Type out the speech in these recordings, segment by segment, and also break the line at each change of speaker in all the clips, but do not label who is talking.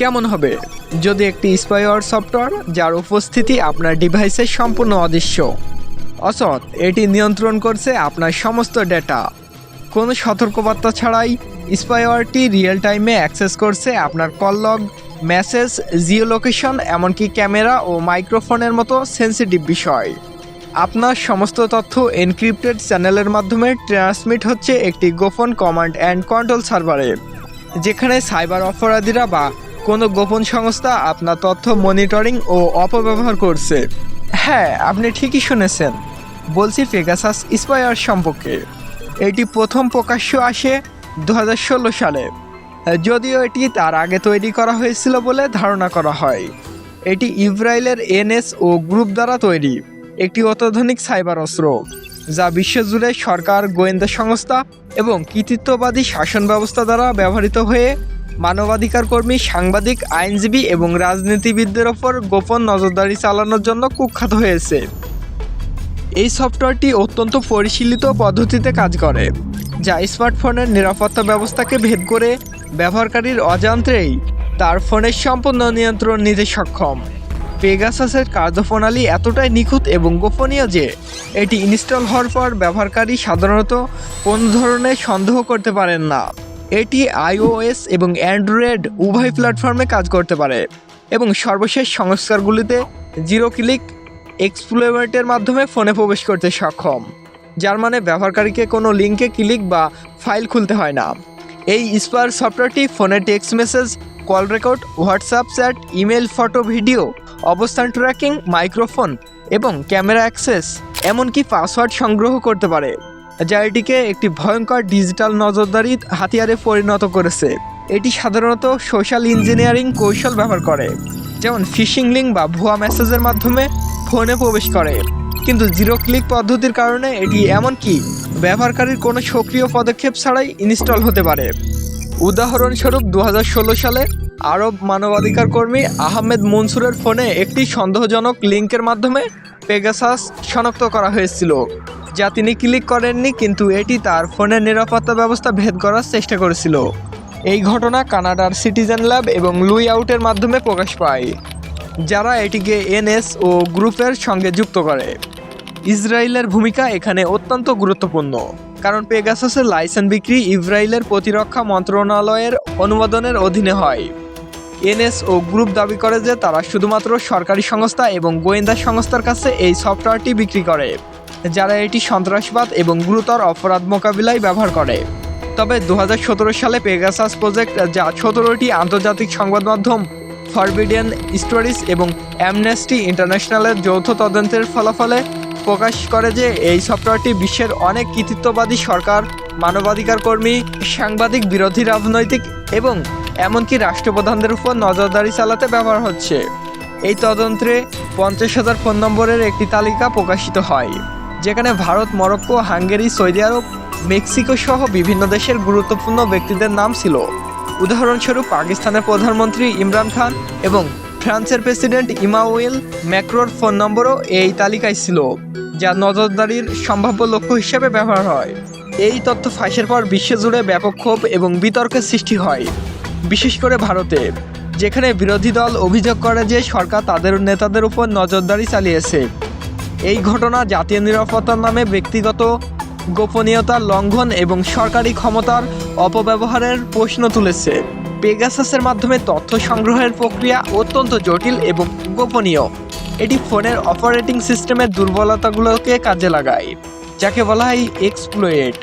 কেমন হবে? যদি একটি স্পাইওয়ার সফটওয়্যার যার উপস্থিতি আপনার ডিভাইসে সম্পূর্ণ অদৃশ্য। অসৎ, এটি নিয়ন্ত্রণ করছে আপনার সমস্ত ডেটা। কোনো সতর্কবার্তা ছাড়াই স্পাইওয়ারটি রিয়েল টাইমে অ্যাক্সেস করছে আপনার call log, message geolocation এমনকি ক্যামেরা ও মাইক্রোফোনের মতো সেন্সিটিভ বিষয়। আপনার সমস্ত তথ্য এনক্রিপ্টেড চ্যানেলের মাধ্যমে ট্রান্সমিট হচ্ছে একটি গোপন কমান্ড অ্যান্ড কন্ট্রোল সার্ভারে, যেখানে সাইবার অপরাধীরা বা কোনো গোপন সংস্থা আপনার তথ্য মনিটরিং ও অপব্যবহার করছে। হ্যাঁ আপনি ঠিকই শুনেছেন। বলছি পেগাসাস স্পায়ার সম্পর্কে। এটি প্রথম প্রকাশ্য আসে দু হাজার ষোলো সালে। যদিও এটি তার আগে তৈরি করা হয়েছিল বলে ধারণা করা হয়। এটি ইসরায়েলের এনএস ও গ্রুপ দ্বারা তৈরি। একটি অত্যাধুনিক সাইবার অস্ত্র, যা বিশ্বজুড়ে সরকার, গোয়েন্দা সংস্থা এবং কৃতিত্ববাদী শাসন ব্যবস্থা দ্বারা ব্যবহৃত হয়ে মানবাধিকার কর্মী সাংবাদিক, আইনজীবী এবং রাজনীতিবিদদের ওপর গোপন নজরদারি চালানোর জন্য কুখ্যাত হয়েছে। এই সফটওয়্যারটি অত্যন্ত পরিশীলিত পদ্ধতিতে কাজ করে, যা স্মার্টফোনের নিরাপত্তা ব্যবস্থাকে ভেদ করে ব্যবহারকারীর অজান্তেই তার ফোনের সম্পূর্ণ নিয়ন্ত্রণ নিতে সক্ষম। পেগাসাসের কার্যপ্রণালী এতটাই নিখুঁত এবং গোপনীয় যে, এটি ইনস্টল হওয়ার পর ব্যবহারকারী সাধারণত কোনো ধরনের সন্দেহ করতে পারেন না। এটি আইওএস এবং অ্যান্ড্রয়েড উভয় প্ল্যাটফর্মে কাজ করতে পারে এবং সর্বশেষ সংস্কারগুলিতে জিরো ক্লিক এক্সপ্লোমেন্টের মাধ্যমে ফোনে প্রবেশ করতে সক্ষম, যার মানে ব্যবহারকারীকে কোনো লিঙ্কে ক্লিক বা ফাইল খুলতে হয় না। এই স্পার সফটওয়্যারটি ফোনে text message, call record, WhatsApp chat email photo, video, অবস্থান ট্র্যাকিং, মাইক্রোফোন এবং ক্যামেরা অ্যাক্সেস, এমনকি পাসওয়ার্ড সংগ্রহ করতে পারে। যা এটিকে একটি ভয়ঙ্কর ডিজিটাল নজরদারি হাতিয়ারে পরিণত করেছে। এটি সাধারণত সোশ্যাল ইঞ্জিনিয়ারিং কৌশল ব্যবহার করে, যেমন ফিশিং লিঙ্ক বা ভুয়া মেসেজের মাধ্যমে ফোনে প্রবেশ করে। কিন্তু জিরো ক্লিক পদ্ধতির কারণে এটি এমনকি ব্যবহারকারীর কোনো সক্রিয় পদক্ষেপ ছাড়াই ইনস্টল হতে পারে। উদাহরণস্বরূপ দু হাজার ষোলো সালে আরব মানবাধিকার কর্মী আহমেদ মনসুরের ফোনে একটি সন্দেহজনক লিঙ্কের মাধ্যমে পেগাসাস শনাক্ত করা হয়েছিল, যা তিনি ক্লিক করেননি, কিন্তু এটি তার ফোনের নিরাপত্তা ব্যবস্থা ভেদ করার চেষ্টা করেছিল। এই ঘটনা কানাডার সিটিজেন ল্যাব এবং লুই আউটের মাধ্যমে প্রকাশ পায়, যারা এটিকে এনএস ও গ্রুপের সঙ্গে যুক্ত করে। ইসরায়েলের ভূমিকা এখানে অত্যন্ত গুরুত্বপূর্ণ, কারণ পেগাসাসের লাইসেন্স বিক্রি ইসরায়েলের প্রতিরক্ষা মন্ত্রণালয়ের অনুমোদনের অধীনে হয়। এনএস ও গ্রুপ দাবি করে যে তারা শুধুমাত্র সরকারি সংস্থা এবং গোয়েন্দা সংস্থার কাছে এই সফটওয়্যারটি বিক্রি করে, যারা এটি সন্ত্রাসবাদ এবং গুরুতর অপরাধ মোকাবিলায় ব্যবহার করে। তবে দু হাজার সতেরো সালে পেগাসাস প্রজেক্ট যা সতেরোটি আন্তর্জাতিক সংবাদ মাধ্যম ফরবিডিয়ান স্টোরিজ এবং অ্যামনেস্টি ইন্টারন্যাশনালের যৌথ তদন্তের ফলাফলে প্রকাশ করে যে এই সফটওয়্যারটি বিশ্বের অনেক কৃতিত্ববাদী সরকার মানবাধিকার কর্মী সাংবাদিক বিরোধী রাজনৈতিক এবং এমনকি রাষ্ট্রপ্রধানদের উপর নজরদারি চালাতে ব্যবহার হচ্ছে। এই তদন্তে পঞ্চাশ হাজার ফোন নম্বরের একটি তালিকা প্রকাশিত হয়, যেখানে Bharat, Morocco, Hungary, Saudi Arab, Mexico সহ বিভিন্ন দেশের গুরুত্বপূর্ণ ব্যক্তিদের নাম ছিল। উদাহরণস্বরূপ পাকিস্তানের প্রধানমন্ত্রী ইমরান খান এবং ফ্রান্সের প্রেসিডেন্ট ইমাউয়েল ম্যাক্রোর ফোন নম্বরও এই তালিকায় ছিল, যা নজরদারির সম্ভাব্য লক্ষ্য হিসেবে ব্যবহার হয়। এই তথ্য ফাঁসের পর বিশ্বজুড়ে ব্যাপক ক্ষোভ এবং বিতর্কের সৃষ্টি হয়। বিশেষ করে ভারতে, যেখানে বিরোধী দল অভিযোগ করে যে সরকার তাদের নেতাদের উপর নজরদারি চালিয়েছে। এই ঘটনা জাতীয় নিরাপত্তার নামে ব্যক্তিগত গোপনীয়তার লঙ্ঘন এবং সরকারি ক্ষমতার অপব্যবহারের প্রশ্ন তুলেছে। পেগাসাসের মাধ্যমে তথ্য সংগ্রহের প্রক্রিয়া অত্যন্ত জটিল এবং গোপনীয়। এটি ফোনের অপারেটিং সিস্টেমের দুর্বলতাগুলোকে কাজে লাগায়, যাকে বলা হয় এক্সপ্লোয়েট।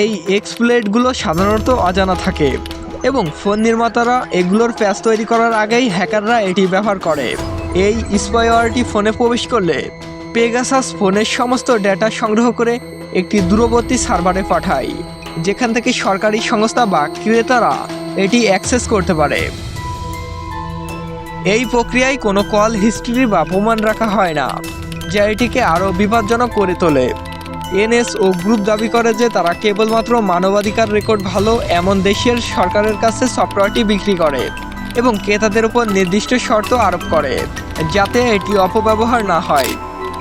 এই এক্সপ্লোয়েটগুলো সাধারণত অজানা থাকে। এবং ফোন নির্মাতারা এগুলোর প্যাচ তৈরি করার আগেই হ্যাকাররা এটি ব্যবহার করে। এই স্পাইওয়ারটি ফোনে প্রবেশ করলে পেগাসাস ফোনের সমস্ত ডেটা সংগ্রহ করে একটি দূরবর্তী সার্ভারে পাঠায়, যেখান থেকে সরকারি সংস্থা বা ক্রেতারা এটি অ্যাক্সেস করতে পারে। এই প্রক্রিয়ায় কোনো কল হিস্ট্রি বা প্রমাণ রাখা হয় না, যা এটিকে আরও বিপজ্জনক করে তোলে। এনএস ও গ্রুপ দাবি করে যে তারা কেবলমাত্র মানবাধিকার রেকর্ড ভালো এমন দেশের সরকারের কাছে সফটওয়্যারটি বিক্রি করে এবং ক্রেতাদের উপর নির্দিষ্ট শর্ত আরোপ করে, যাতে এটি অপব্যবহার না হয়।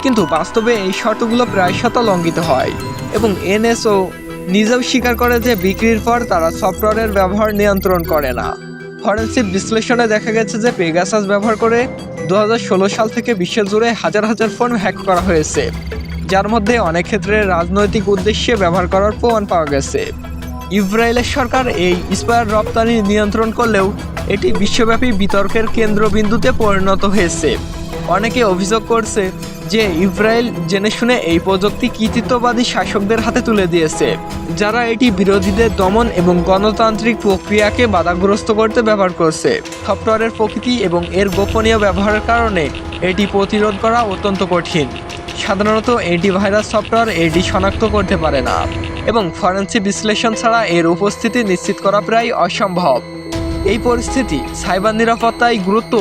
কিন্তু বাস্তবে এই শর্তগুলো প্রায়শত লঙ্ঘিত হয় এবং এনএসও নিজেও স্বীকার করে যে বিক্রির পর তারা সফটওয়্যারের ব্যবহার নিয়ন্ত্রণ করে না। ফরেন্সিক বিশ্লেষণে দেখা গেছে যে পেগাসাস ব্যবহার করে দু হাজার ষোলো সাল থেকে বিশ্বজুড়ে হাজার হাজার ফোন হ্যাক করা হয়েছে। যার মধ্যে অনেক ক্ষেত্রে রাজনৈতিক উদ্দেশ্যে ব্যবহার করার প্রমাণ পাওয়া গেছে। ইসরায়েলের সরকার এই স্পায়ার রপ্তানি নিয়ন্ত্রণ করলেও এটি বিশ্বব্যাপী বিতর্কের কেন্দ্রবিন্দুতে পরিণত হয়েছে। অনেকে অভিযোগ করছে যে ইসরায়েল জেনে শুনে এই প্রযুক্তি কৃতিত্ববাদী শাসকদের হাতে তুলে দিয়েছে, যারা এটি বিরোধীদের দমন এবং গণতান্ত্রিক প্রক্রিয়াকে বাধাগ্রস্ত করতে ব্যবহার করছে। সফটওয়্যারের প্রকৃতি এবং এর গোপনীয় ব্যবহারের কারণে এটি প্রতিরোধ করা অত্যন্ত কঠিন। সাধারণত অ্যান্টিভাইরাস সফটওয়্যার এটি শনাক্ত করতে পারে না এবং ফরেন্সিক বিশ্লেষণ ছাড়া এর উপস্থিতি নিশ্চিত করা প্রায় অসম্ভব। এই পরিস্থিতি সাইবার নিরাপত্তায় গুরুত্ব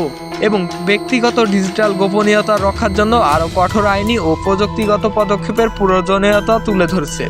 এবং ব্যক্তিগত ডিজিটাল গোপনীয়তা রক্ষার জন্য আরও কঠোর আইনি ও প্রযুক্তিগত পদক্ষেপের প্রয়োজনীয়তা তুলে ধরছে।